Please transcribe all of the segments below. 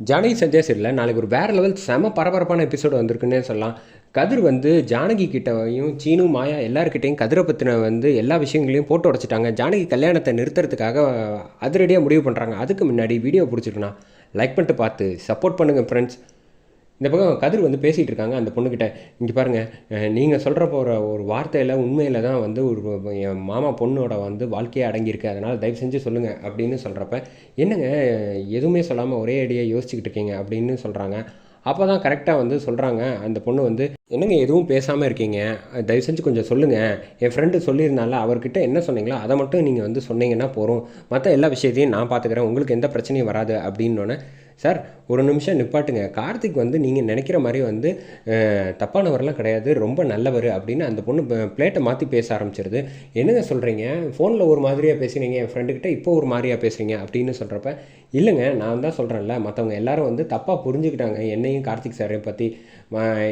ஜானகி சஞ்சய் சரியில் நாளைக்கு ஒரு வேறு லெவல் செம பரபரப்பான எபிசோடு வந்திருக்குன்னே சொல்லலாம். கதிர் வந்து ஜானகி கிட்டயும் சீனு மாயா எல்லாருக்கிட்டையும் கதிரை பற்றின வந்து எல்லா விஷயங்களையும் போட்டு உடச்சிட்டாங்க. ஜானகி கல்யாணத்தை நிறுத்துறதுக்காக அதிரடியாக முடிவு பண்ணுறாங்க அதுக்கு முன்னாடி வீடியோ பிடிச்சிருக்குண்ணா லைக் பண்ணிட்டு பார்த்து சப்போர்ட் பண்ணுங்கள் ஃப்ரெண்ட்ஸ் இந்த பக்கம் கதிர் வந்து பேசிகிட்டு இருக்காங்க அந்த பொண்ணுக்கிட்ட இங்கே பாருங்கள் நீங்கள் சொல்கிற போகிற ஒரு வார்த்தையில் உண்மையில் தான் வந்து ஒரு என் மாமா பொண்ணோட வந்து வாழ்க்கையே அடங்கியிருக்கு. அதனால் தயவு செஞ்சு சொல்லுங்கள் அப்படின்னு சொல்கிறப்ப என்னங்க எதுவுமே சொல்லாமல் ஒரே அடியாக யோசிச்சுக்கிட்டு இருக்கீங்க அப்படின்னு சொல்கிறாங்க அப்போ தான் கரெக்டாக வந்து சொல்கிறாங்க அந்த பொண்ணு வந்து என்னங்க எதுவும் பேசாமல் இருக்கீங்க? தயவு செஞ்சு கொஞ்சம் சொல்லுங்கள் என் ஃப்ரெண்டு சொல்லியிருந்தால அவர்கிட்ட என்ன சொன்னீங்களோ அதை மட்டும் நீங்கள் வந்து சொன்னீங்கன்னா போகிறோம் மற்ற எல்லா விஷயத்தையும் நான் பார்த்துக்கிறேன் உங்களுக்கு எந்த பிரச்சனையும் வராது அப்படின்னோடனே சார் ஒரு நிமிஷம் நிப்பாட்டுங்க. கார்த்திக் வந்து நீங்கள் நினைக்கிற மாதிரி வந்து அஹ், தப்பானவரெல்லாம் கிடையாது. ரொம்ப நல்லவர் அப்படின்னு அந்த பொண்ணு பிளேட்டை மாற்றி பேச ஆரம்பிச்சிருது. என்னங்க சொல்கிறீங்க ஃபோனில் ஒரு மாதிரியாக பேசுனீங்க என் ஃப்ரெண்டுக்கிட்ட இப்போ ஒரு மாதிரியாக பேசுகிறீங்க அப்படின்னு சொல்கிறப்ப இல்லைங்க நான் தான் சொல்கிறேன்ல மற்றவங்க எல்லாரும் வந்து தப்பாக புரிஞ்சுக்கிட்டாங்க. என்னையும் கார்த்திக் சாரையும் பற்றி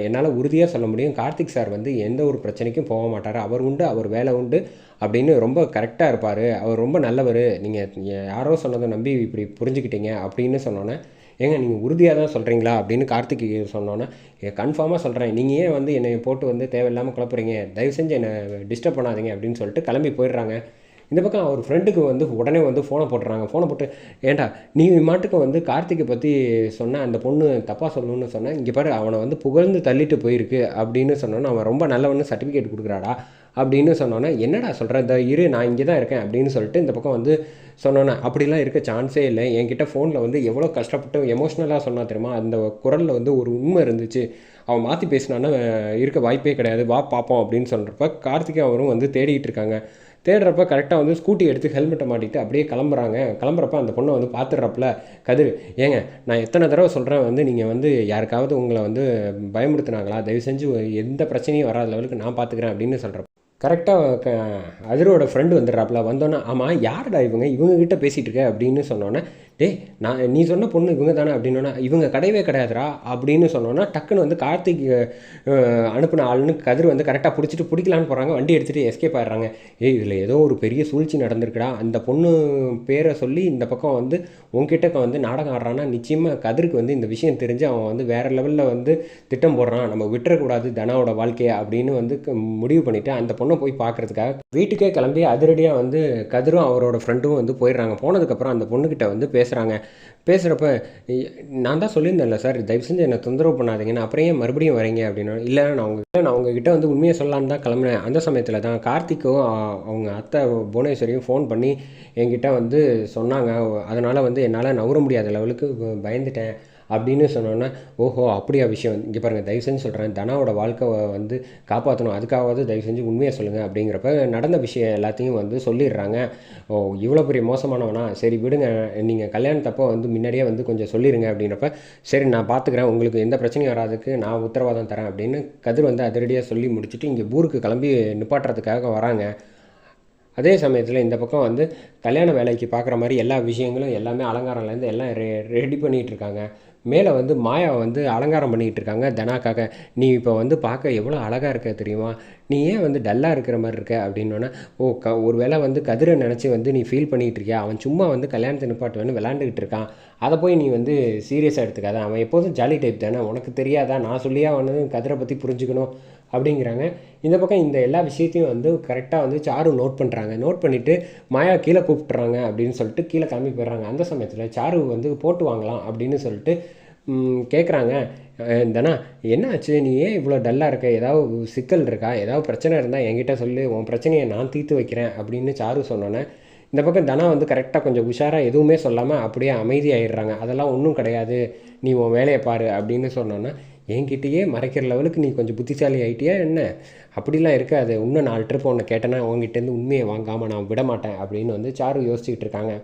என்னால் உறுதியாக சொல்ல முடியும். கார்த்திக் சார் வந்து எந்த ஒரு பிரச்சனைக்கும் போக மாட்டார். அவர் உண்டு அவர் வேலை உண்டு அப்படின்னு ரொம்ப கரெக்டாக இருப்பார். அவர் ரொம்ப நல்லவர். நீங்கள் யாரோ சொன்னதை நம்பி இப்படி புரிஞ்சுக்கிட்டீங்க அப்படின்னு சொன்னோன்னே ஏங்க நீங்கள் உறுதியாக தான் சொல்கிறீங்களா அப்படின்னு கார்த்திக் சொன்னோன்னே கன்ஃபார்மாக சொல்கிறேன் நீங்கள் ஏன் வந்து என்னை போட்டு வந்து தேவையில்லாமல் குழப்புறீங்க? தயவு செஞ்சு என்னை டிஸ்டர்ப் பண்ணாதீங்க அப்படின்னு சொல்லிட்டு கிளம்பி போயிடுறாங்க. இந்த பக்கம் அவர் ஃப்ரெண்டுக்கு வந்து உடனே வந்து ஃபோனை போட்டுறாங்க. ஃபோனை போட்டு ஏன்டா நீ மாட்டுக்கு வந்து கார்த்திகை பற்றி சொன்ன அந்த பொண்ணு தப்பாக சொல்லணும்னு சொன்னேன் இங்கே பாரு அவனை வந்து புகழ்ந்து தள்ளிட்டு போயிருக்கு அப்படின்னு சொன்னோன்னு அவன் ரொம்ப நல்லவன்னு சர்டிஃபிகேட் கொடுக்குறாடா. அப்படின்னு சொன்னோன்னே என்னடா சொல்கிற இந்த இரு நான் இங்கே தான் இருக்கேன் அப்படின்னு சொல்லிட்டு இந்த பக்கம் வந்து சொன்னோன்னே அப்படிலாம் இருக்க சான்ஸே இல்லை. என்கிட்ட ஃபோனில் வந்து எவ்வளோ கஷ்டப்பட்டு எமோஷ்னலாக சொன்னா தெரியுமா? அந்த குரலில் வந்து ஒரு உண்மை இருந்துச்சு. அவன் மாற்றி பேசினான்னா இருக்க வாய்ப்பே கிடையாது. வா பார்ப்போம் அப்படின்னு சொல்கிறப்ப கார்த்திகை அவரும் வந்து தேடிட்டு இருக்காங்க. தேடுறப்ப கரெக்டாக வந்து ஸ்கூட்டி எடுத்து ஹெல்மெட்டை மாட்டிட்டு அப்படியே கிளம்புறாங்க. கிளம்புறப்ப அந்த பொண்ணை வந்து பார்த்துடுறப்பல கதிர் ஏங்க நான் எத்தனை தடவை சொல்கிறேன் வந்து நீங்கள் வந்து யாருக்காவது உங்களை வந்து பயமுறுத்துனாங்களா? தயவு செஞ்சு எந்த பிரச்சனையும் வராத லெவலுக்கு நான் பார்த்துக்கிறேன் அப்படின்னு சொல்கிறப்ப கரெக்டாக அதிரோட ஃப்ரெண்டு வந்துடுறாப்புல வந்தோன்னே ஆமாம் யாருடா இவங்க? இவங்ககிட்ட பேசிகிட்டு இருக்க? அப்படின்னு சொன்னோன்னே டேய் நான் நீ சொன்ன பொண்ணு இவங்க தானே அப்படின்னோன்னா இவங்க கிடையவே கிடையாதுடா அப்படின்னு சொன்னோன்னா டக்குன்னு வந்து கார்த்திக் அனுப்பின ஆளுன்னு கதிர் வந்து கரெக்டாக பிடிச்சிட்டு பிடிக்கலான்னு போகிறாங்க வண்டி எடுத்துகிட்டு எஸ்கேப் ஆயிடுறாங்க. ஏய் இதில் ஏதோ ஒரு பெரிய சூழ்ச்சி நடந்திருக்குடா. அந்த பொண்ணு பேரை சொல்லி இந்த பக்கம் வந்து உங்ககிட்ட வந்து நாடகம் ஆடுறான்னா நிச்சயமாக கதிருக்கு வந்து இந்த விஷயம் தெரிஞ்சு அவன் வந்து வேறு லெவலில் வந்து திட்டம் போடுறான். நம்ம விட்டுறக்கூடாது தனாவோட வாழ்க்கையை அப்படின்னு வந்து முடிவு பண்ணிவிட்டு அந்த பொண்ணை போய் பார்க்கறதுக்காக வீட்டுக்கே கிளம்பி அதிரடியாக வந்து கதிரும் அவரோட ஃப்ரெண்டும் வந்து போயிடுறாங்க. போனதுக்கப்புறம் அந்த பொண்ணுக்கிட்ட வந்து பேசுகிறாங்க பேசுகிறப்ப நான் தான் சொல்லியிருந்தேன்ல சார் தயவு செஞ்சு என்னை தொந்தரவு பண்ணாதீங்கன்னு அப்புறம் ஏன் மறுபடியும் வரீங்க அப்படின்னு? இல்லை நான் உங்ககிட்ட நான் உங்ககிட்ட வந்து உண்மையை சொல்லலான்னு தான் கிளம்புனேன். அந்த சமயத்தில் தான் கார்த்திக்கும் அவங்க அத்தை புவனேஸ்வரியும் ஃபோன் பண்ணி என்கிட்ட வந்து சொன்னாங்க. அதனால் வந்து என்னால் நவர முடியாத லெவலுக்கு பயந்துட்டேன் அப்படின்னு சொன்னோன்னே ஓஹோ அப்படியா விஷயம். இங்கே பாருங்கள் தயவு செஞ்சு சொல்கிறேன் தனாவோட வாழ்க்கை வந்து காப்பாற்றணும் அதுக்காவது தயவு செஞ்சு உண்மையை சொல்லுங்கள் அப்படிங்கிறப்ப நடந்த விஷயம் எல்லாத்தையும் வந்து சொல்லிடுறாங்க. ஓ இவ்வளோ பெரிய மோசமானவனா? சரி விடுங்க. நீங்கள் கல்யாணத்தப்போ வந்து முன்னாடியே வந்து கொஞ்சம் சொல்லிடுங்க அப்படின்றப்ப சரி நான் பார்த்துக்கிறேன் உங்களுக்கு எந்த பிரச்சனையும் வராதுக்கு நான் உத்தரவாதம் தரேன். அப்படின்னு கதிர் வந்து அதிரடியாக சொல்லி முடிச்சுட்டு இங்கே ஊருக்கு கிளம்பி நிப்பாட்டுறதுக்காக வராங்க. அதே சமயத்தில் இந்த பக்கம் வந்து கல்யாண வேலைக்கு பார்க்குற மாதிரி எல்லா விஷயங்களும் எல்லாமே அலங்காரம்லேருந்து எல்லாம் ரெ ரெடி பண்ணிகிட்டு இருக்காங்க மேலே வந்து மாயா வந்து அலங்காரம் பண்ணிக்கிட்டு இருக்காங்க தனாக்காக. நீ இப்போ வந்து பார்க்க எவ்வளோ அழகாக இருக்க தெரியுமா? நீ ஏன் வந்து டல்லாக இருக்கிற மாதிரி இருக்க? அப்படின்னோன்னா ஓ க ஒரு வேளை வந்து கதிரை நினச்சி வந்து நீ ஃபீல் பண்ணிகிட்டு இருக்கியா? அவன் சும்மா வந்து கல்யாணத்தை நிப்பாட்டு வந்து விளாண்டுக்கிட்டு இருக்கான். அதை போய் நீ வந்து சீரியஸாக எடுத்துக்காத. அவன் எப்போதும் ஜாலி டைப் தானே. உனக்கு தெரியாதா? நான் சொல்லியா வந்து கதிரை பற்றி புரிஞ்சுக்கணும். அப்படிங்கிறாங்க. இந்த பக்கம் இந்த எல்லா விஷயத்தையும் வந்து கரெக்டாக வந்து சாரு நோட் பண்ணுறாங்க நோட் பண்ணிவிட்டு மாயா கீழே கூப்பிட்றாங்க அப்படின்னு சொல்லிட்டு கீழே கிளம்பி போயிடுறாங்க அந்த சமயத்தில் சாரு வந்து போட்டு வாங்கலாம் அப்படின்னு சொல்லிட்டு கேட்குறாங்க தனா என்ன ஆச்சு நீ ஏன் இவ்வளோ டல்லாக இருக்க? ஏதாவது சிக்கல் இருக்கா? ஏதாவது பிரச்சனை இருந்தால் என்கிட்ட சொல்லு. உன் பிரச்சனையை நான் தீர்த்து வைக்கிறேன் அப்படின்னு சாரு சொன்னோன்னே இந்த பக்கம் தனா வந்து கரெக்டாக கொஞ்சம் உஷாராக எதுவுமே சொல்லாமல் அப்படியே அமைதியாயிடுறாங்க. அதெல்லாம் ஒன்றும் கிடையாது. நீ உன் வேலையை பாரு அப்படின்னு சொன்னோன்னே என்கிட்டயே மறைக்கிற லெவலுக்கு நீ கொஞ்சம் புத்திசாலி ஆகிட்டியா என்ன? அப்படிலாம் இருக்காது. இன்னும் நாலு ட்ரிப் உன்னை கேட்டேன்னா உங்ககிட்டேருந்து உண்மையை வாங்காமல் நான் விட மாட்டேன் அப்படின்னு வந்து சாரு யோசிச்சுக்கிட்டு இருக்காங்க.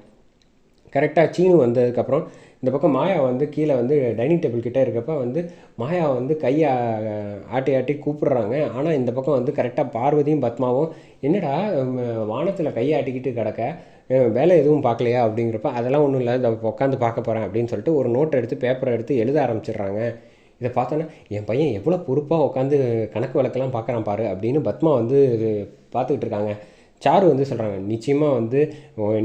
கரெக்டாக சீனு வந்ததுக்கப்புறம் இந்த பக்கம் மாயா வந்து கீழே வந்து டைனிங் டேபிள் கிட்டே இருக்கப்ப வந்து மாயா வந்து கையை ஆட்டி ஆட்டி கூப்பிடுறாங்க. ஆனால் இந்த பக்கம் வந்து கரெக்டாக பார்வதியும் பத்மாவும் என்னடா வானத்தில் கையை ஆட்டிக்கிட்டு கிடக்க? வேலை எதுவும் பார்க்கலையா? அப்படிங்கிறப்ப அதெல்லாம் ஒன்றும் இல்லை உட்காந்து பார்க்க போகிறேன் அப்படின்னு சொல்லிட்டு ஒரு நோட் எடுத்து பேப்பரை எடுத்து எழுத ஆரம்பிச்சிடுறாங்க. இதை பார்த்தோன்னா என் பையன் எவ்வளோ பொறுப்பாக உட்காந்து கணக்கு வழக்கெல்லாம் பார்க்குறான் பாரு அப்படின்னு பத்மா வந்து பார்த்துக்கிட்டு இருக்காங்க. சாரு வந்து சொல்கிறாங்க நிச்சயமாக வந்து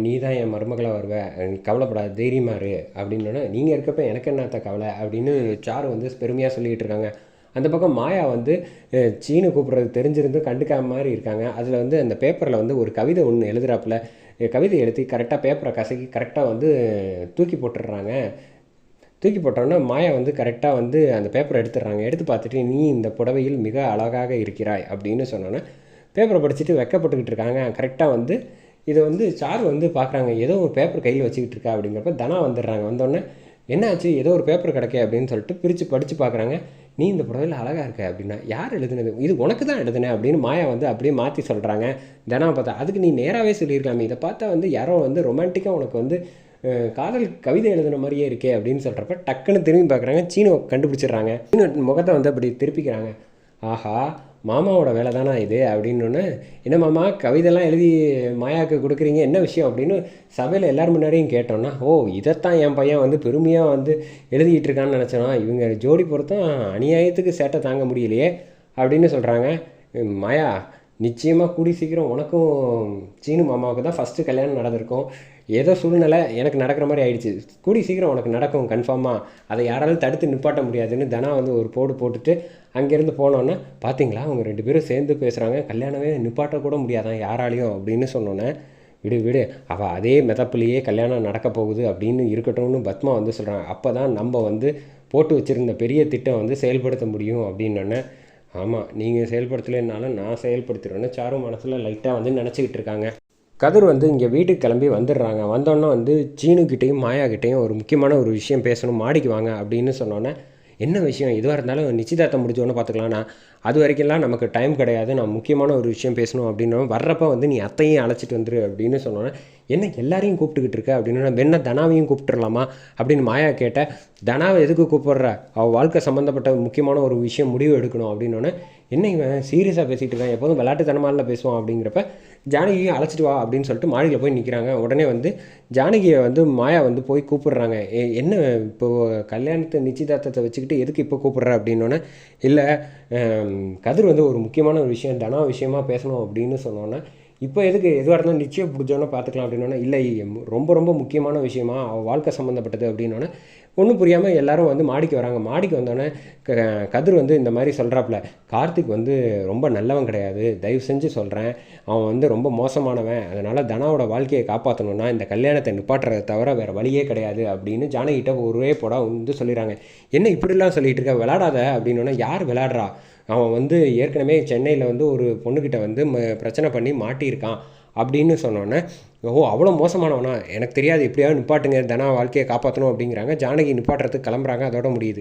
நீ தான் என் மருமகளாக வருவ நீ கவலைப்படாத தைரியமாக இரு அப்படின்னோடனே நீங்கள் இருக்கப்ப எனக்கு என்னத்த கவலை? அப்படின்னு சாரு வந்து பெருமையாக சொல்லிக்கிட்டு இருக்காங்க. அந்த பக்கம் மாயா வந்து சீனு கூப்பிட்றது தெரிஞ்சிருந்து கண்டுக்காம மாதிரி இருக்காங்க. அதில் வந்து அந்த பேப்பரில் வந்து ஒரு கவிதை ஒன்று எழுதுறாப்புல. கவிதை எழுதி கரெக்டாக பேப்பரை கசக்கி கரெக்டாக வந்து தூக்கி போட்டுடுறாங்க. தூக்கி போட்டோன்னா மாயா வந்து கரெக்டாக வந்து அந்த பேப்பரை எடுத்துடுறாங்க. எடுத்து பார்த்துட்டு நீ இந்த புடவையில் மிக அழகாக இருக்கிறாய் அப்படின்னு சொன்னோன்னே பேப்பரை படிச்சுட்டு வெக்கப்பட்டுக்கிட்டு இருக்காங்க. கரெக்டாக வந்து இதை வந்து சார் வந்து பார்க்குறாங்க ஏதோ ஒரு பேப்பர் கையில் வச்சுக்கிட்டு இருக்கா அப்படிங்கிறப்ப தனா வந்துடுறாங்க. வந்தோடனே என்னாச்சு? ஏதோ ஒரு பேப்பர் கிடைக்க அப்படின்னு சொல்லிட்டு பிரித்து படித்து பார்க்குறாங்க. நீ இந்த புடவையில் அழகாக இருக்க அப்படின்னா யார் எழுதுனது? இது உனக்கு தான் எழுதுனேன் அப்படின்னு மாயா வந்து அப்படியே மாற்றி சொல்கிறாங்க தனா பார்த்தா அதுக்கு நீ நேராகவே சொல்லியிருக்கலாமே. இதை பார்த்தா வந்து யாரோ வந்து ரொமான்டிக்காக உனக்கு வந்து காதல் கவிதை எழுதுன மாதிரியே இருக்கே அப்படின்னு சொல்கிறப்ப டக்குன்னு திரும்பி பார்க்குறாங்க. சீனோ கண்டுபிடிச்சிடுறாங்க. சீனோ முகத்தை வந்து அப்படி திருப்பிக்கிறாங்க. ஆஹா மாமாவோட வேலை தானா இது அப்படின்னோடனே என்ன மாமா கவிதைலாம் எழுதி மாயாவுக்கு கொடுக்குறீங்க என்ன விஷயம்? அப்படின்னு சபையில் எல்லார் முன்னாடியும் கேட்டோன்னா ஓ இதைத்தான் என் பையன் வந்து பெருமையாக வந்து எழுதிட்டு இருக்கான்னு நினச்சோன்னா இவங்க ஜோடி பொறுத்தும் அநியாயத்துக்கு சேட்டை தாங்க முடியலையே அப்படின்னு சொல்கிறாங்க மாயா நிச்சயமாக கூடி சீக்கிரம் உனக்கும் சீனு மாமாவுக்கு தான் ஃபஸ்ட்டு கல்யாணம் நடந்திருக்கும். ஏதோ சூழ்நிலை எனக்கு நடக்கிற மாதிரி ஆயிடுச்சு. கூடி சீக்கிரம் உனக்கு நடக்கும் கன்ஃபார்மாக அதை யாராலும் தடுத்து நிப்பாட்ட முடியாதுன்னு தனா வந்து ஒரு போடு போட்டுட்டு அங்கேருந்து போனோன்னே பார்த்தீங்களா அவங்க ரெண்டு பேரும் சேர்ந்து பேசுகிறாங்க கல்யாணமே நிப்பாட்ட கூட முடியாதான் யாராலையும் அப்படின்னு சொன்னோன்னே விடு விடு. அவள் அதே மெதப்புலேயே கல்யாணம் நடக்க போகுது அப்படின்னு இருக்கட்டும்னு பத்மா வந்து சொல்கிறாங்க அப்போ தான் நம்ம வந்து போட்டு வச்சுருந்த பெரிய திட்டம் வந்து செயல்படுத்த முடியும் அப்படின்னோடனே ஆமாம் நீங்கள் செயல்படுத்தலைன்னாலும் நான் செயல்படுத்திடுவேன்னு சாரு மனசில் லைட்டாக வந்து நினச்சிக்கிட்டு இருக்காங்க. கதிர் வந்து இங்கே வீட்டுக்கு கிளம்பி வந்துடுறாங்க. வந்தோன்னே வந்து சீனுக்கிட்டேயும் மாயாக்கிட்டேயும் ஒரு முக்கியமான ஒரு விஷயம் பேசணும் மாடிக்கு வாங்க அப்படின்னு சொன்னோன்னே என்ன விஷயம்? எதுவாக இருந்தாலும் நிச்சயதார்த்தம் முடிஞ்சோன்னு பார்த்துக்கலாம்னா அது வரைக்கும்லாம் நமக்கு டைம் கிடையாது. நான் முக்கியமான ஒரு விஷயம் பேசணும் அப்படின்னா வர்றப்ப வந்து நீ அத்தையும் அழைச்சிட்டு வந்துரு அப்படின்னு சொன்னோன்னே என்ன எல்லாரையும் கூப்பிட்டுக்கிட்டு இருக்க? அப்படின்னு வெண்ண தனாவையும் கூப்பிட்டுடலாமா அப்படின்னு மாயா கேட்ட தனாவை எதுக்கு கூப்பிடுற? அவள் வாழ்க்கை சம்மந்தப்பட்ட முக்கியமான ஒரு விஷயம் முடிவு எடுக்கணும். அப்படின்னோடனே என்ன இவன் சீரியஸாக பேசிகிட்டு இருக்கான்? எப்போதும் விளையாட்டுத்தனமால பேசுவான்? அப்படிங்கிறப்ப ஜானகியை அழைச்சிட்டு வா அப்படின்னு சொல்லிட்டு மாளிகை போய் நிற்கிறாங்க உடனே வந்து ஜானகியை வந்து மாயா வந்து போய் கூப்பிடுறாங்க. "ஏ, என்ன இப்போது கல்யாணத்தை நிச்சயதார்த்தத்தை வச்சுக்கிட்டு எதுக்கு இப்போ கூப்பிடுற? அப்படின்னோடனே இல்லை கதிர் வந்து ஒரு முக்கியமான ஒரு விஷயம் தனா விஷயமா பேசணும் அப்படின்னு சொன்னோன்னே இப்போ எதுக்கு? எதுவாக இருந்தாலும் நிச்சயம் பிடிச்சோன்னே பார்த்துக்கலாம் அப்படின்னா இல்லை ரொம்ப ரொம்ப முக்கியமான விஷயமா அவள் வாழ்க்கை சம்மந்தப்பட்டது அப்படின்னோடனே ஒன்றும் புரியாமல் எல்லோரும் வந்து மாடிக்கு வராங்க. மாடிக்கு வந்தோடனே க கதிர் வந்து இந்த மாதிரி சொல்கிறாப்புல கார்த்திக் வந்து ரொம்ப நல்லவன் கிடையாது. தயவு செஞ்சு சொல்கிறேன் அவன் வந்து ரொம்ப மோசமானவன். அதனால் தனாவோட வாழ்க்கையை காப்பாற்றணும்னா இந்த கல்யாணத்தை நிப்பாட்டுறதை தவிர வேறு வழியே கிடையாது. அப்படின்னு ஜானகிட்ட ஒரே போடா வந்து சொல்லிடுறாங்க என்ன இப்படிலாம் சொல்லிகிட்டு இருக்க? விளாடாத அப்படின்னோடனே யார் விளாடுறா அவன் வந்து ஏற்கனவே சென்னையில் வந்து ஒரு பொண்ணுக்கிட்ட வந்து ம- பிரச்சனை பண்ணி மாட்டியிருக்கான் அப்படின்னு சொன்னோன்னே ஓ அவ்வளோ மோசமானவனா? எனக்கு தெரியாது எப்படியாவது நிப்பாட்டுங்க தனா வாழ்க்கையை காப்பாற்றணும் அப்படிங்கிறாங்க. ஜானகி நிப்பாட்டுறதுக்கு கிளம்புறாங்க அதோட முடியுது.